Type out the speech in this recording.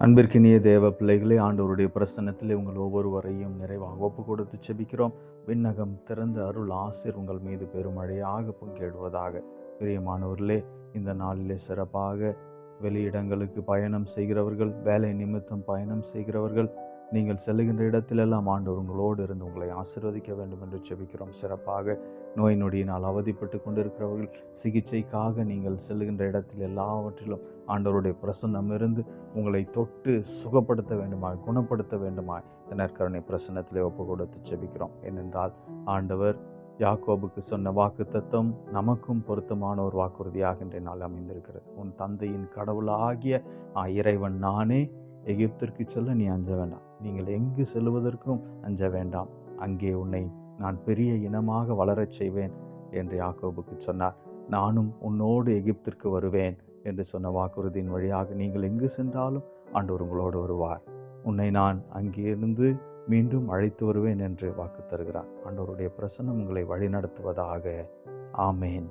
அன்பிற்கினிய தேவ பிள்ளைகளே ஆண்டவருடைய பிரசன்னத்திலே உங்கள் ஒவ்வொருவரையும் நிறைவாக ஒப்பு கொடுத்து செபிக்கிறோம். விண்ணகம் திறந்த அருள் ஆசிர் உங்கள் மீது பெருமழையாக பொங்கிடுவதாக. பிரியமானவர்களே இந்த நாளிலே சிறப்பாக வெளியிடங்களுக்கு பயணம் செய்கிறவர்கள் வேலை நிமித்தம் பயணம் செய்கிறவர்கள் நீங்கள் செல்லுகின்ற இடத்திலெல்லாம் ஆண்டவர் உங்களோடு இருந்து உங்களை ஆசிர்வதிக்க வேண்டும் என்று செபிக்கிறோம் சிறப்பாக நோய் நொடியினால் அவதிப்பட்டு கொண்டிருக்கிறவர்கள் சிகிச்சைக்காக நீங்கள் செல்லுகின்ற இடத்தில் எல்லாவற்றிலும் ஆண்டவருடைய பிரசன்னம் இருந்து உங்களை தொட்டு சுகப்படுத்த வேண்டுமாய் குணப்படுத்த வேண்டுமாய் இந்த நற்கருணை பிரசன்னத்திலே ஒப்பு கொடுத்து செபிக்கிறோம் ஏனென்றால் ஆண்டவர் யாக்கோபுக்கு சொன்ன வாக்கு தத்துவம் நமக்கும் பொருத்தமான ஒரு வாக்குறுதியாக இன்றைய நாள் அமைந்திருக்கிறது. உன் தந்தையின் கடவுளாகிய இறைவன் நானே. எகிப்திற்கு செல்ல நீ அஞ்ச வேண்டாம். நீங்கள் எங்கு செல்வதற்கும் அஞ்ச வேண்டாம். அங்கே உன்னை நான் பெரிய இனமாக வளரச் செய்வேன் என்று யாக்கோபுக்கு சொன்னார். நானும் உன்னோடு எகிப்திற்கு வருவேன் என்று சொன்ன வாக்குறுதியின் வழியாக நீங்கள் எங்கு சென்றாலும் ஆண்டவர் உங்களோடு வருவார். உன்னை நான் அங்கிருந்து மீண்டும் அழைத்து வருவேன் என்று வாக்கு தருகிறார். ஆண்டவருடைய பிரசன்னம் உங்களை வழிநடத்துவதாக. ஆமேன்.